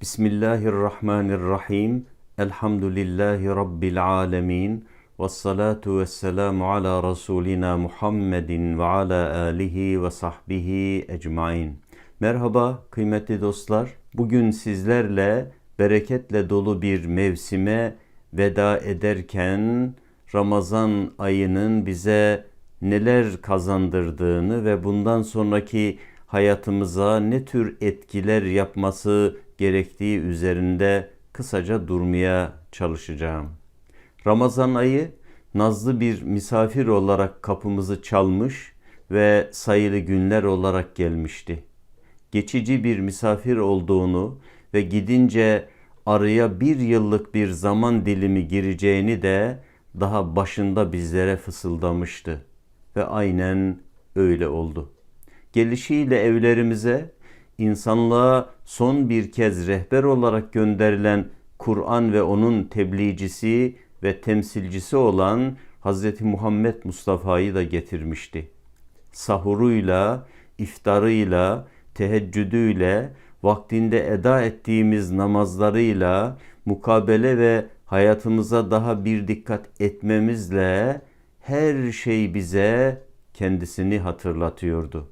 Bismillahirrahmanirrahim. Elhamdülillahi Rabbil alemin. Ve salatu ve selamu ala Resulina Muhammedin ve ala alihi ve sahbihi ecmain. Merhaba kıymetli dostlar. Bugün sizlerle bereketle dolu bir mevsime veda ederken Ramazan ayının bize neler kazandırdığını ve bundan sonraki hayatımıza ne tür etkiler yapması gerektiği üzerinde kısaca durmaya çalışacağım. Ramazan ayı nazlı bir misafir olarak kapımızı çalmış ve sayılı günler olarak gelmişti. Geçici bir misafir olduğunu ve gidince araya bir yıllık bir zaman dilimi gireceğini de daha başında bizlere fısıldamıştı. Ve aynen öyle oldu. Gelişiyle evlerimize insanlığa son bir kez rehber olarak gönderilen Kur'an ve onun tebliğcisi ve temsilcisi olan Hz. Muhammed Mustafa'yı da getirmişti. Sahuruyla, iftarıyla, teheccüdüyle, vaktinde eda ettiğimiz namazlarıyla, mukabele ve hayatımıza daha bir dikkat etmemizle her şey bize kendisini hatırlatıyordu.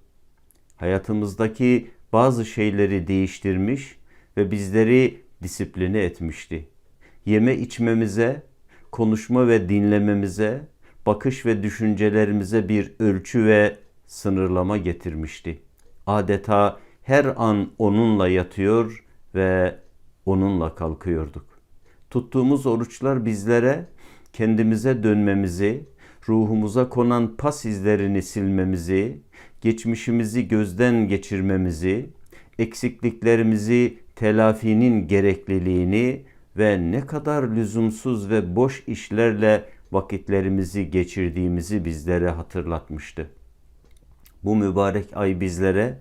Hayatımızdaki bazı şeyleri değiştirmiş ve bizleri disipline etmişti. Yeme içmemize, konuşma ve dinlememize, bakış ve düşüncelerimize bir ölçü ve sınırlama getirmişti. Adeta her an onunla yatıyor ve onunla kalkıyorduk. Tuttuğumuz oruçlar bizlere kendimize dönmemizi, ruhumuza konan pas izlerini silmemizi, geçmişimizi gözden geçirmemizi, eksikliklerimizi telafinin gerekliliğini ve ne kadar lüzumsuz ve boş işlerle vakitlerimizi geçirdiğimizi bizlere hatırlatmıştı. Bu mübarek ay bizlere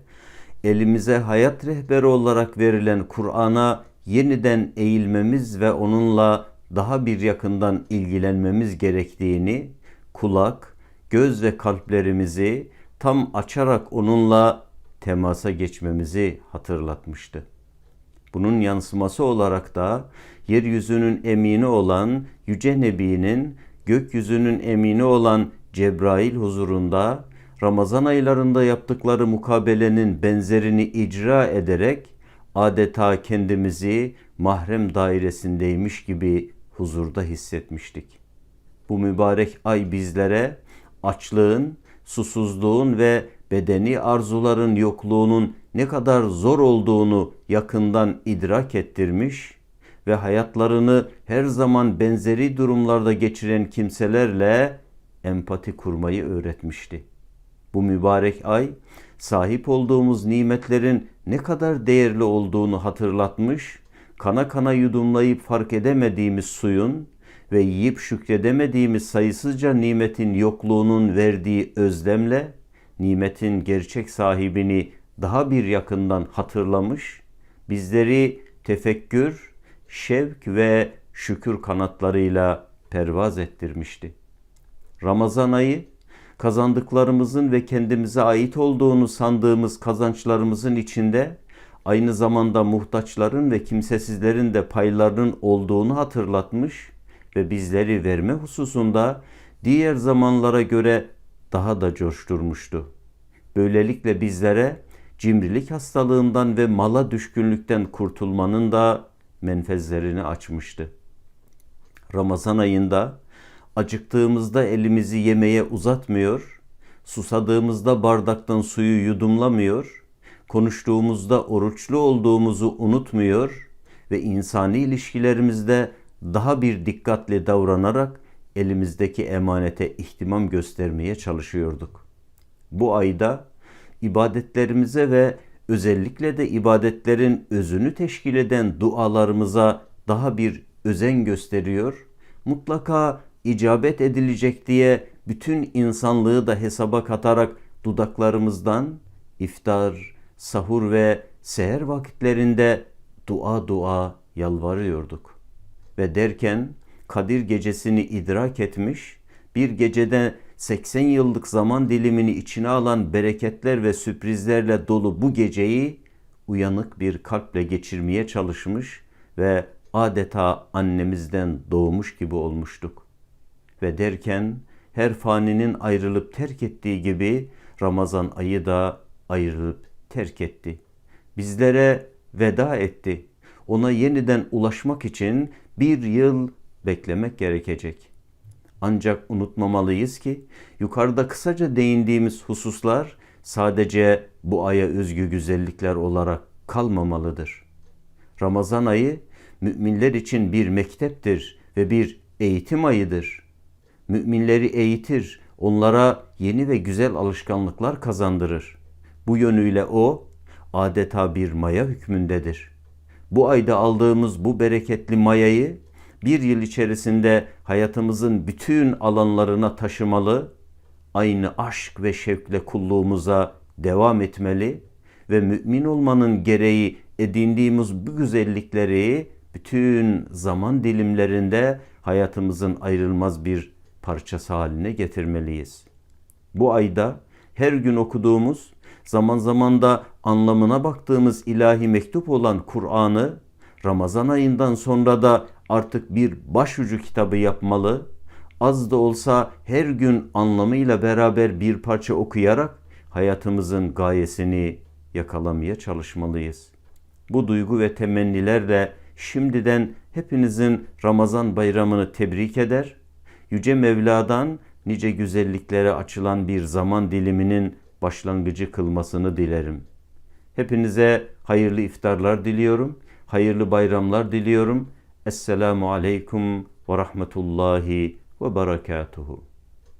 elimize hayat rehberi olarak verilen Kur'an'a yeniden eğilmemiz ve onunla daha bir yakından ilgilenmemiz gerektiğini, kulak, göz ve kalplerimizi tam açarak onunla temasa geçmemizi hatırlatmıştı. Bunun yansıması olarak da yeryüzünün emini olan Yüce Nebi'nin gökyüzünün emini olan Cebrail huzurunda Ramazan aylarında yaptıkları mukabelenin benzerini icra ederek adeta kendimizi mahrem dairesindeymiş gibi huzurda hissetmiştik. Bu mübarek ay bizlere açlığın, susuzluğun ve bedeni arzuların yokluğunun ne kadar zor olduğunu yakından idrak ettirmiş ve hayatlarını her zaman benzeri durumlarda geçiren kimselerle empati kurmayı öğretmişti. Bu mübarek ay sahip olduğumuz nimetlerin ne kadar değerli olduğunu hatırlatmış, kana kana yudumlayıp fark edemediğimiz suyun ve yiyip şükredemediğimiz sayısızca nimetin yokluğunun verdiği özlemle nimetin gerçek sahibini daha bir yakından hatırlamış, bizleri tefekkür, şevk ve şükür kanatlarıyla pervaz ettirmişti. Ramazan ayı kazandıklarımızın ve kendimize ait olduğunu sandığımız kazançlarımızın içinde aynı zamanda muhtaçların ve kimsesizlerin de paylarının olduğunu hatırlatmış ve bizleri verme hususunda diğer zamanlara göre daha da coşturmuştu. Böylelikle bizlere cimrilik hastalığından ve mala düşkünlükten kurtulmanın da menfezlerini açmıştı. Ramazan ayında acıktığımızda elimizi yemeğe uzatmıyor, susadığımızda bardaktan suyu yudumlamıyor, konuştuğumuzda oruçlu olduğumuzu unutmuyor ve insani ilişkilerimizde daha bir dikkatli davranarak elimizdeki emanete ihtimam göstermeye çalışıyorduk. Bu ayda ibadetlerimize ve özellikle de ibadetlerin özünü teşkil eden dualarımıza daha bir özen gösteriyor. Mutlaka icabet edilecek diye bütün insanlığı da hesaba katarak dudaklarımızdan iftar, sahur ve seher vakitlerinde dua dua yalvarıyorduk. Ve derken Kadir gecesini idrak etmiş, bir gecede 80 yıllık zaman dilimini içine alan bereketler ve sürprizlerle dolu bu geceyi uyanık bir kalple geçirmeye çalışmış ve adeta annemizden doğmuş gibi olmuştuk. Ve derken her faninin ayrılıp terk ettiği gibi Ramazan ayı da ayrılıp terk etti. Bizlere veda etti. Ona yeniden ulaşmak için bir yıl beklemek gerekecek. Ancak unutmamalıyız ki yukarıda kısaca değindiğimiz hususlar sadece bu aya özgü güzellikler olarak kalmamalıdır. Ramazan ayı müminler için bir mekteptir ve bir eğitim ayıdır. Müminleri eğitir, onlara yeni ve güzel alışkanlıklar kazandırır. Bu yönüyle o adeta bir maya hükmündedir. Bu ayda aldığımız bu bereketli mayayı bir yıl içerisinde hayatımızın bütün alanlarına taşımalı, aynı aşk ve şevkle kulluğumuza devam etmeli ve mümin olmanın gereği edindiğimiz bu güzellikleri bütün zaman dilimlerinde hayatımızın ayrılmaz bir parçası haline getirmeliyiz. Bu ayda her gün okuduğumuz, zaman zaman da anlamına baktığımız ilahi mektup olan Kur'an'ı Ramazan ayından sonra da artık bir başucu kitabı yapmalı. Az da olsa her gün anlamıyla beraber bir parça okuyarak hayatımızın gayesini yakalamaya çalışmalıyız. Bu duygu ve temennilerle şimdiden hepinizin Ramazan bayramını tebrik eder. Yüce Mevla'dan nice güzelliklere açılan bir zaman diliminin başlangıcı kılmasını dilerim. Hepinize hayırlı iftarlar diliyorum. Hayırlı bayramlar diliyorum. Esselamu aleyküm ve rahmetullahi ve berekatuhu.